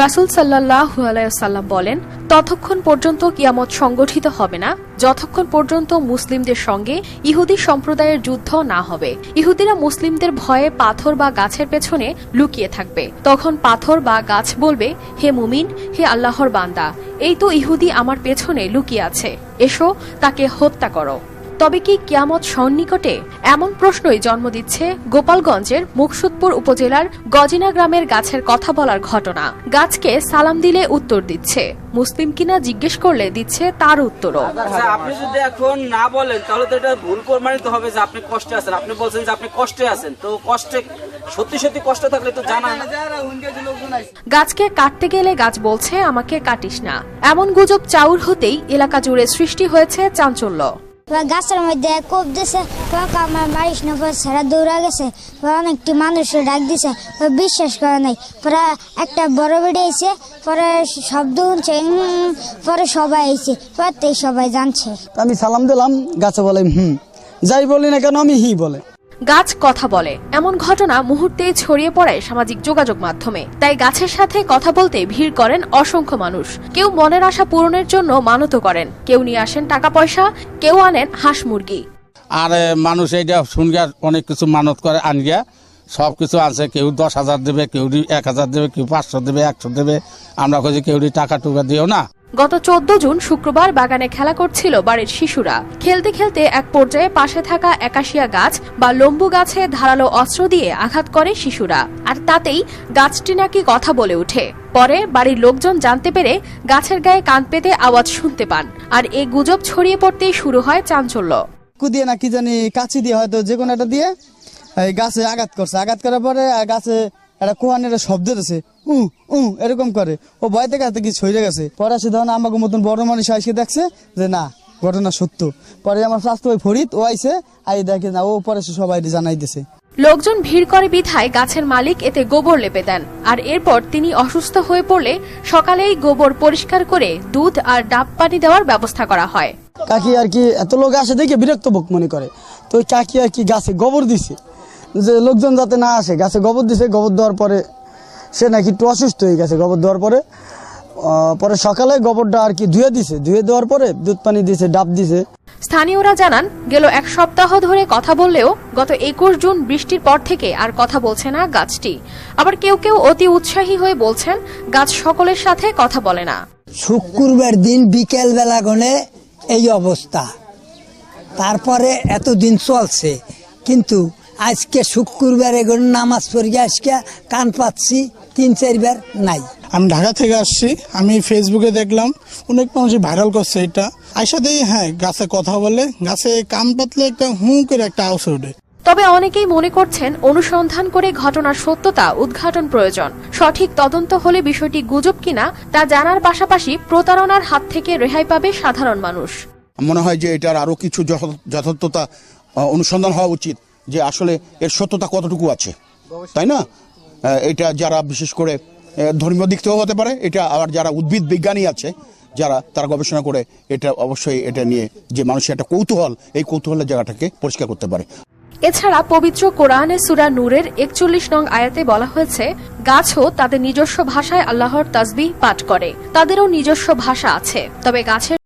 রাসুল সাল্লাহ বলেন, ততক্ষণ পর্যন্ত কিয়ামত সংগঠিত হবে না। যতক্ষণ পর্যন্ত মুসলিমদের সঙ্গে ইহুদি সম্প্রদায়ের যুদ্ধ না হবে, ইহুদিরা মুসলিমদের ভয়ে পাথর বা গাছের পেছনে লুকিয়ে থাকবে। তখন পাথর বা গাছ বলবে, হে মুমিন, হে আল্লাহর বান্দা, এই তো ইহুদি আমার পেছনে লুকিয়ে আছে। এসো তাকে হত্যা করো। তবে কি কিয়ামত সন্নিকটে? এমন প্রশ্নই জন্ম দিচ্ছে গোপালগঞ্জের মুকসুদপুর উপজেলার গজিনা গ্রামের গাছের কথা বলার ঘটনা। গাছকে সালাম দিলে উত্তর দিচ্ছে। মুসলিম কিনা জিজ্ঞেস করলে দিচ্ছে তার উত্তরও। আচ্ছা আপনি যদি এখন না বলেন তাহলে তো এটা ভুল প্রমাণিত হবে যে আপনি কষ্টে আছেন। আপনি বলছেন যে আপনি কষ্টে আছেন। তো কষ্টে সত্যি সত্যি কষ্ট থাকলে তো জানান গাছকে কাটতে গেলে গাছ বলছে আমাকে কাটিস না। এমন গুজব চাউর হতেই এলাকা জুড়ে সৃষ্টি হয়েছে চাঞ্চল্য। গাছের মধ্যে কোপ দিছে আমার বাড়ির না পরে সারা দৌড়া গেছে অনেকটি মানুষ ডাক দিছে বিশ্বাস করে নাই। পরে একটা বড় বেড়ে এসে পরে শব্দ উম, পরে সবাই এসে পরে সবাই জানছে। আমি সালাম দিলাম গাছে বলে হুম যাই বলি না কেন আমি হি বলে। গাছ কথা বলে। এমন ঘটনা মুহূর্তেই ছড়িয়ে পড়ে সামাজিক যোগাযোগ মাধ্যমে। তাই গাছের সাথে কথা বলতে ভিড় করেন অসংখ্য মানুষ। কেউ মনের আশা পূরণের জন্য মানত করেন। কেউ নিয়ে আসেন টাকা পয়সা কেউ আনেন হাঁস মুরগি। আর মানুষ এইটা শুনগা অনেক কিছু মানত করে আনগিয়া সব কিছু আছে কেউ দশ হাজার দেবে, কেউ এক হাজার দেবে, কেউ পাঁচশো দেবে, একশো দেবে। আমরা কেউ টাকা টুকা দিও না। গত চোদ্দ জুন শুক্রবার বাগানে খেলা করছিল বাড়ির শিশুরা। খেলতে খেলতে এক পর্যায়ে পাশে থাকা একাশিয়া গাছ বা লম্বু গাছে ধারালো অস্ত্র দিয়ে আঘাত করে শিশুরা। আর তাতেই গাছটি নাকি কথা বলে ওঠে। পরে বাড়ির লোকজন জানতে পেরে গাছের গায়ে কান পেতে আওয়াজ শুনতে পান। আর এই গুজব ছড়িয়ে পড়তেই শুরু হয় চাঞ্চল্য। কু দিয়ে না কি জানি কাছি দিয়ে হয়তো যে কোনো একটা দিয়ে গাছে আঘাত করছে। আঘাত করার পরে গাছে একটা কোহানের শব্দ দিতেছে। উ উ এরকম করে। ও ভয় থেকে হাতে কি ছড়ে গেছে। পরে সে ধরুন আমাকে মতন বড় মানুষ এসে দেখছে যে না ঘটনা সত্য। পরে আমার স্বাস্থ্য ওই ফরিদ ও আইসে আই দেখে না ও পরে সে সবাই জানাই দিছে। লোকজন ভিড় করে বিধায় গাছের মালিক এতে গোবর লেপে দেন। আর এরপর তিনি অসুস্থ হয়ে পড়লে সকালেই গোবর পরিষ্কার করে দুধ আর ডাব পানি দেওয়ার ব্যবস্থা করা হয়। কাকি আর কি এত লোক আসে দেখে বিরক্ত বোক মনে করে। তো কাকি আর কি গাছে গোবর দিছে। যে লোকজন যাতে না আসে গাছে গোবর দিছে গোবর দেওয়ার পরে সে নাকি একটু অসুস্থ হয়ে গেছে গোবর দেওয়ার পরে। পরে সকালে গোবরটা আর কি ধুয়ে দিছে। ধুয়ে দেওয়ার পরে দুধ পানি দিছে ডাব দিছে। স্থানীয়রা জানান গেল এক সপ্তাহ ধরে কথা বললেও গত একুশ জুন বৃষ্টির পর থেকে আর কথা বলছে না গাছটি। আবার কেউ কেউ অতি উৎসাহী হয়ে বলছেন গাছ সকলের সাথে কথা বলে না। শুক্রবার দিন বিকেল বেলা গনে এই অবস্থা। তারপরে এতদিন চলছে কিন্তু আজকে শুক্রবার এগুলো নামাজ পড়ি আজকে কান পাচ্ছি তিন চারবার নাই। আমি ঢাকা থেকে আসছি আমি ফেসবুকে দেখলাম অনেক মানুষই ভাইরাল করছে এটা। আইসা দিয়ে হ্যাঁ গাছে কথা বলে গাছে কান পাতলে একটা হু করে একটা আওয়াজ ওঠে। তবে অনেকেই মনে করছেন অনুসন্ধান করে ঘটনার সত্যতা উদ্ঘাটন প্রয়োজন। সঠিক তদন্ত হলে বিষয়টি গুজব কিনা তা জানার পাশাপাশি প্রতারণার হাত থেকে রেহাই পাবে সাধারণ মানুষ। মনে হয় যে এটার আরও কিছু যথার্থতা অনুসন্ধান হওয়া উচিত। যে আসলে এর সত্যতা কতটুকু আছে। তাই না? এটা যারা বিশেষ করে ধর্মীয় দিক থেকেও হতে পারে, এটা আবার যারা উদ্ভিদ বিজ্ঞানী আছে, যারা, তারা গবেষণা করে এটা অবশ্যই এটা নিয়ে যে মানুষের একটা কৌতূহল, এই কৌতূহলের জায়গাটাকে পরিষ্কার করতে পারে। এছাড়া পবিত্র কোরআনে সুরা নূরের একচল্লিশ নং আয়াতে বলা হয়েছে, গাছও তাদের নিজস্ব ভাষায় আল্লাহর তাসবিহ পাঠ করে। তাদেরও নিজস্ব ভাষা আছে, তবে গাছের